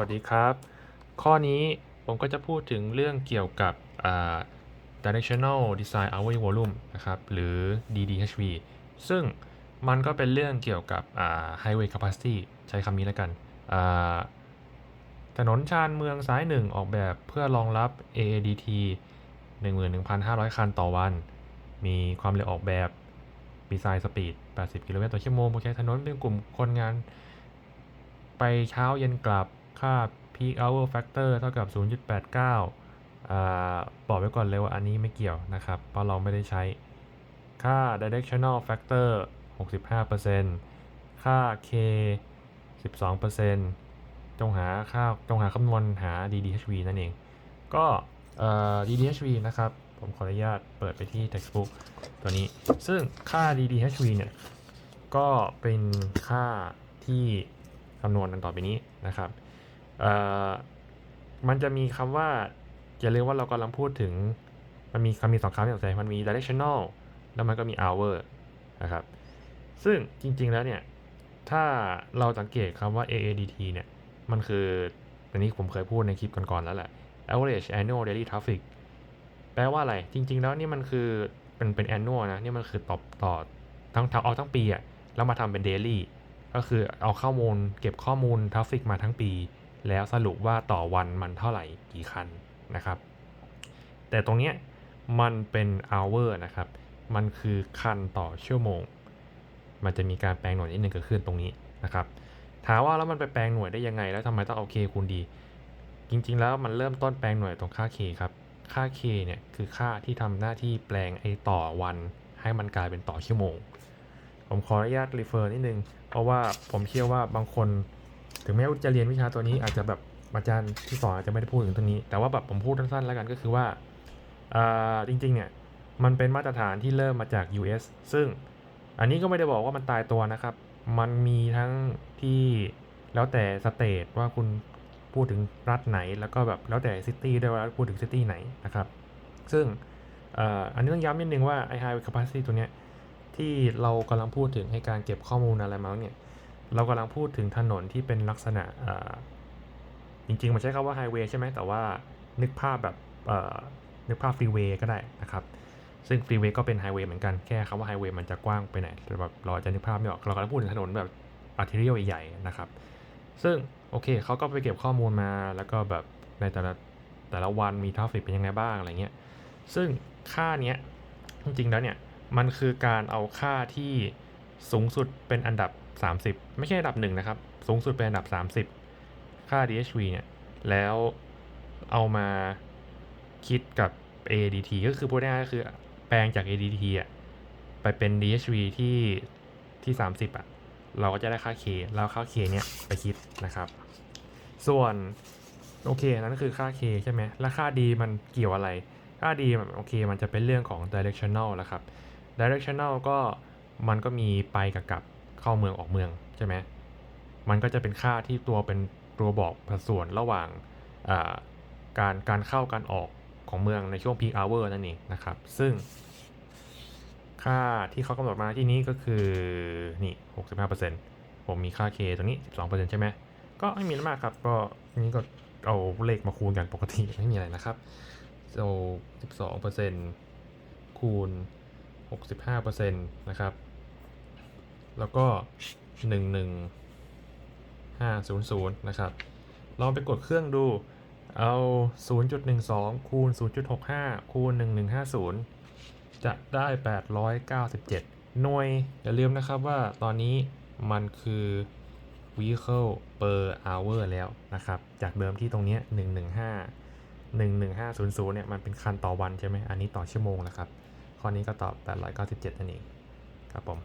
วัสดีครับ ข้อนี้ผมก็จะพูดถึงเรื่องเกี่ยวกับ directional design hourly volume นะครับ หรือ DDHV ซึ่งมันก็เป็นเรื่องเกี่ยวกับ highway capacity ใช้คำนี้แล้วกัน ถนนชานเมืองสายหนึ่งออกแบบเพื่อรองรับ AADT 11,500 คันต่อวัน มีความเร็วออกแบบ design speed 80 กิโลเมตรต่อชั่วโมงผู้ใช้ถนนเป็นกลุ่มคนงาน ไปเช้าเย็นกลับ ค่า peak hour factor เท่ากับ 0.89อ่าบอกไว้ก่อนเลยว่าอันนี้ไม่เกี่ยวนะครับ เพราะเราไม่ได้ใช้ ค่า directional factor 65%ค่า k 12%จงหาค่าจงหาคำนวณหา DDHV นั่นเอง ก็ DDHV นะครับ ผมขออนุญาตเปิดไปที่ textbook ตัวนี้ ซึ่งค่า DDHV เนี่ย ก็เป็นค่าที่คำนวณกันต่อไปนี้นะครับ มันจะมีคำว่าอย่าลืมว่าเรากำลังพูดถึง มันมีคำมีสองคำที่สนใจมันมี directional แล้วมันก็มี hour นะครับ ซึ่งจริงๆแล้วเนี่ย ถ้าเราสังเกตคำว่า AADT เนี่ย มันคืออันนี้ผมเคยพูดในคลิปก่อนๆแล้วแหละ average annual daily traffic แปลว่าอะไร จริง ๆ แล้วนี่มันคือเป็นเป็น annual นะ นี่มันคือต่อต่อทั้งทั้งเอาทั้งปีอะแล้วมาทำเป็น daily ก็คือเอาข้อมูลเก็บข้อมูลทราฟฟิกมาทั้งปี แล้วสรุปว่าต่อวันมันเท่าไหร่กี่คันนะครับ แต่ตรงเนี้ยมันเป็น hour นะครับ มันคือคันต่อชั่วโมง มันจะมีการแปลงหน่วยนิดนึงเกิดขึ้นตรงนี้นะครับ ถามว่าแล้วมันไปแปลงหน่วยได้ยังไง แล้วทำไมต้องเอา k คูณ d จริง ๆ แล้วมันเริ่มต้นแปลงหน่วยตรงค่า k ครับ ค่า k เนี่ยคือค่าที่ทำหน้าที่แปลงไอ้ต่อวัน ให้มันกลายเป็นต่อชั่วโมง ผมขออนุญาตรีเฟอร์นิดนึง เพราะว่าผมเชื่อว่าบางคน ถึงแม้ว่าจะเรียนวิชาตัวนี้อาจจะแบบอาจารย์ที่สอนอาจจะไม่ได้พูดถึงตรงนี้ แต่ว่าแบบผมพูดสั้นๆแล้วกันก็คือว่าจริงๆเนี่ยมันเป็นมาตรฐานที่เริ่มมาจาก US ซึ่งอันนี้ก็ไม่ได้บอกว่ามันตายตัวนะครับ มันมีทั้งที่แล้วแต่สเตทว่าคุณพูดถึงรัฐไหน แล้วก็แบบแล้วแต่ซิตี้ด้วยว่าพูดถึงซิตี้ไหนนะครับ ซึ่งอ,อันนี้ต้องย้ำนิดนึงว่าไอ้ high capacity ตัวเนี้ยที่เรากำลังพูดถึงให้การเก็บข้อมูลอะไรมาเนี่ย เรากำลังพูดถึงถนนที่เป็นลักษณะจริงๆ มันใช้คำว่าไฮเวย์ใช่ไหมแต่ว่านึกภาพแบบนึกภาพฟรีเวย์ก็ได้นะครับ ซึ่งฟรีเวย์ก็เป็นไฮเวย์เหมือนกัน แค่คำว่าไฮเวย์มันจะกว้างไปไหนแต่แบบเราจจะนึกภาพไม่ออก เรากำลังพูดถึงถนนแบบอาร์เทเรียลใหญ่ๆนะครับ ซึ่งโอเคเขาก็ไปเก็บข้อมูลมา แล้วก็แบบในแต่ละแต่ละวันมีทราฟฟิกเป็นยังไงบ้างอะไรเงี้ย ซึ่งค่าเนี้ยจริงๆแล้วเนี่ยมันคือการเอาค่าที่ สูงสุดเป็นอันดับ 30 ไม่ใช่อันดับหนึ่งนะครับ สูงสุดเป็นอันดับ 30 ค่า DHV เนี่ย แล้วเอามาคิดกับ ADT ก็คือพูดง่ายๆก็คือแปลงจาก ADT อะไปเป็น DHV ที่ที่ 30 อะ เราก็จะได้ค่า K แล้วค่า K เนี่ย ไปคิดนะครับ ส่วนโอเคนั่นคือค่า K ใช่ไหม แล้วค่า D มันเกี่ยวอะไร ค่า D โอเค มันจะเป็นเรื่องของ directional แล้วครับ directional ก็ มันก็มีไปกับกลับเข้าเมืองออกเมืองใช่ไหมมันก็จะเป็นค่าที่ตัวเป็นตัวบอกสัดส่วนระหว่างาการการเข้าการออกของเมืองในช่วง peak hour นั่นเองนะครับ ซึ่ง ค่าที่เขากำหนดมาที่นี้ก็คือ นี่ 65%ผมมีค่า k ตรงนี้ 12%ใช่ไหม ก็ไม่มีอะไรมากครับ ก็นี้ก็เอาเลขมาคูณกันปกติไม่มีอะไรนะครับเอา12%คูณ 65%นะครับ แล้วก็ 11500 นะครับ ลองไปกดเครื่องดู เอา 0.12 คูณ 0.65 คูณ 1150 จะได้ 897 หน่วย อย่าลืมนะครับว่าตอนนี้มันคือ vehicle per hour แล้วนะครับ จากเดิมที่ตรงนี้ 115 11500 เนี่ย มันเป็นคันต่อวันใช่ไหม อันนี้ต่อชั่วโมงแล้วครับ ข้อนี้ก็ตอบ 897 นั่นเอง ครับผม